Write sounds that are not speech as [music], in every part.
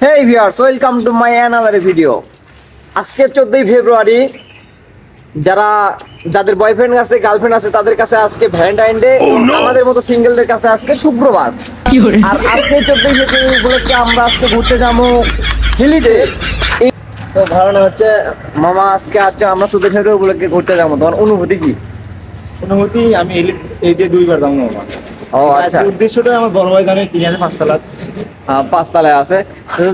Hey viewers welcome to my another video আজকে চোদ্দই ফেব্রুয়ারি যারা যাদের বয়ফ্রেন্ড আছে গার্লফ্রেন্ড আছে তাদের কাছে আজকে ভ্যালেন্টাইন ডে আমাদের মতো সিঙ্গেলদের কাছে আজকে শুক্রবার। আর আজকে চোদ্দই ফেব্রুয়ারি উপলক্ষে আমরা আজকে ঘুরতে যাব হিলিতে। এই- তো ধারণা হচ্ছে মামা আজকে আজকে আমরা চোদ্দই ফেব্রুয়ারি উপলক্ষে ঘুরতে যাব। তোমার অনুভূতি কি? অনুমতি আমি এই- এই দিয়ে দুইবার দাম আমার ও আচ্ছা। আজকে উদ্দেশ্যটা আমার বড় ভাই জানে তিন হাজার পাঁচতলা। পাঁচতলায় আছে।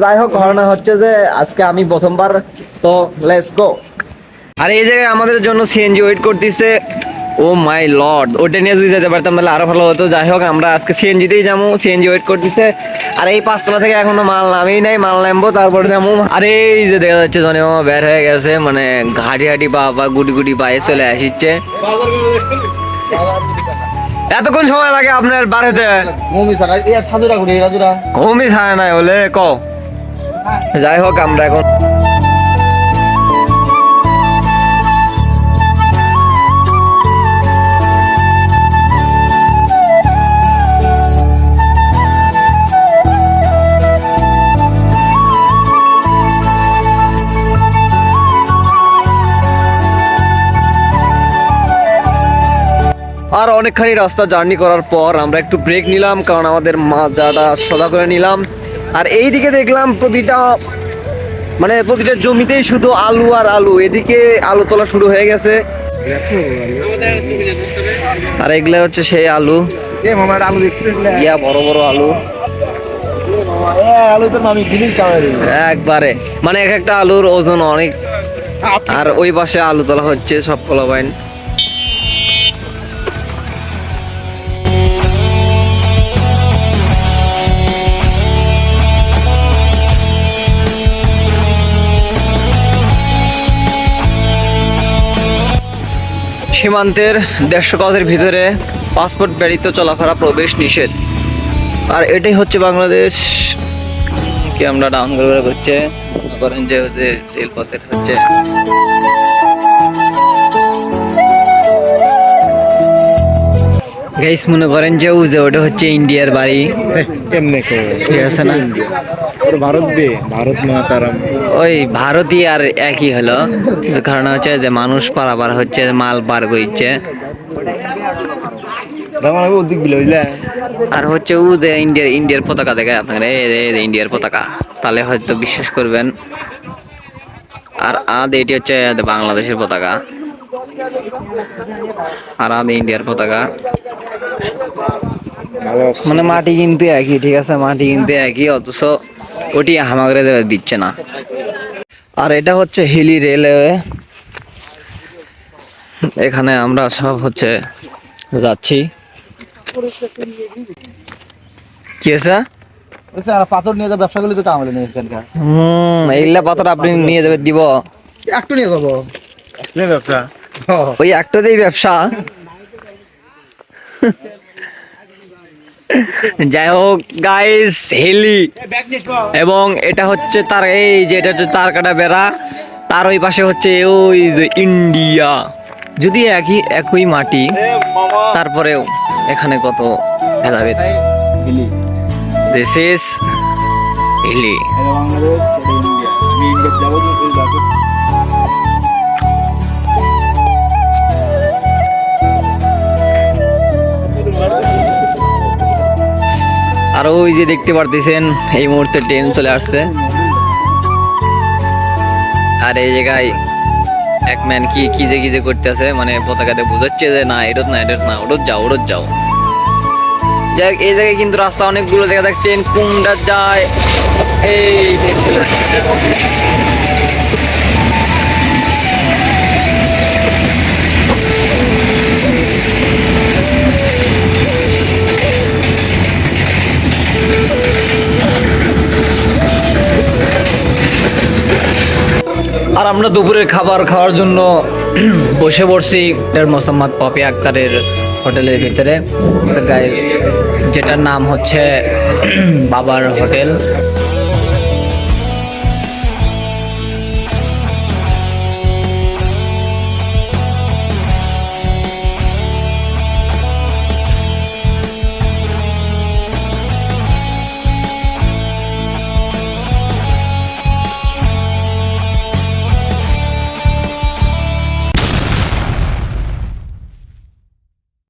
যাই হোক, ঘটনা হচ্ছে যে আজকে আমি প্রথমবার, তো লেটস গো আর, এই জায়গায় আমাদের জন্য সিএনজি ওয়েট করতেছে। ও মাই লর্ড ওটা নিয়ে যদি যেতে পারতাম তাহলে আরও ভালো হতো। যাই হোক, আমরা আজকে সিএনজিতেই যাব সিএনজি ওয়েট করতেছে। আর এই পাঁচতলা থেকে এখনও মাল নামেই নাই, মাল নামবো, তারপরে যাব। আর, এই যে দেখা যাচ্ছে, জনে মামা বের হয়ে গেছে মানে ঘাটি ঘাটি পা পা গুটি গুটি পায়ে চলে আসিচ্ছে। এতক্ষণ সময় লাগে আপনার বাড়িতে? মমি স্যার এই সাধুরা ঘুরে রাজুরা। ঘুমই থাকে না বলে ক? যাই হোক আমরা এখন আর অনেকখানি রাস্তা জার্নি করার পর আমরা একটু ব্রেক নিলাম কারণ আমাদের মাজাটা সদা করে নিলাম। আর এই দিকে দেখলাম প্রতিটা মানে প্রতিটা জমিতেই শুধু আলু আর আলু। এদিকে আলু তোলা শুরু হয়ে গেছে। আর এগুলো হচ্ছে সেই আলু। আলু ইয়া বড় বড় আলু। একবারে। মানে এক একটা আলুর ওজন অনেক। আর ওই পাশে আলু তোলা হচ্ছে সব কলাবাইন। সীমান্তের দেড়শো গজের ভিতরে পাসপোর্ট ব্যারিত চলাফেরা প্রবেশ নিষেধ। আর এটাই হচ্ছে বাংলাদেশ, কি আমরা ডাউন করে করে করছে করেন যে রেলপথের হচ্ছে গাইস মনে করেন যে ও যে ওটা হচ্ছে ইন্ডিয়ার বাড়ি। কেমনে ঠিক আছে না? ভারত দে ভারত মাতারাম। ওই ভারতীয় আর একই হলো। কিছু কারণ হচ্ছে যে মানুষ পারাবার হচ্ছে মাল পার করছে। বুঝলে আর হচ্ছে ও যে ইন্ডিয়ার ইন্ডিয়ার পতাকা দেখে আপনার এই ইন্ডিয়ার পতাকা। তাহলে হয়তো বিশ্বাস করবেন। আর আদ এটি হচ্ছে বাংলাদেশের পতাকা। আর আদ ইন্ডিয়ার পতাকা। মানে মাটি কিন্তু একই ঠিক আছে? মাটি কিন্তু একই অথচ ওটি হামাগরে দিচ্ছে না। আর এটা হচ্ছে হিলি রেলওয়ে। এখানে আমরা সব হচ্ছে যাচ্ছি। কি আছে আর পাথর নিয়ে যা ব্যবসা করলে তো কামালে নেই এখানকার। হুম এইগুলা পাথর আপনি নিয়ে যাবে দিব। একটু নিয়ে যাব। ব্যবসা [laughs] ওই একটাতেই ব্যবসা। [laughs] যাই হোক গাইস হেলি। এবং এটা হচ্ছে তার এই যে এটা হচ্ছে তার কাটা বেড়া। তার ওই পাশে হচ্ছে ওই যে ইন্ডিয়া। যদি একই একই মাটি তারপরেও এখানে কত ভেদাভেদ। This is Hili. আর ওই যে দেখতে পারতেছেন, এই মুহূর্তে ট্রেন চলে আসছে। আর এই জায়গায় এক ম্যান কি কি যে কি যে করতেছে মানে পতাকাতে বোঝাচ্ছে যে, না, এরত না এরত না, ওরত যাও ওরত যাও। যাই এই জায়গায় কিন্তু রাস্তা অনেকগুলো, দেখা যাক ট্রেন কোনটা যায়। এই আর আমরা দুপুরের খাবার খাওয়ার জন্য [clears throat] বসে পড়ছি মোসাম্মদ পপি আক্তারের হোটেলের ভিতরে। যেটার নাম হচ্ছে [clears throat] বাবার হোটেল।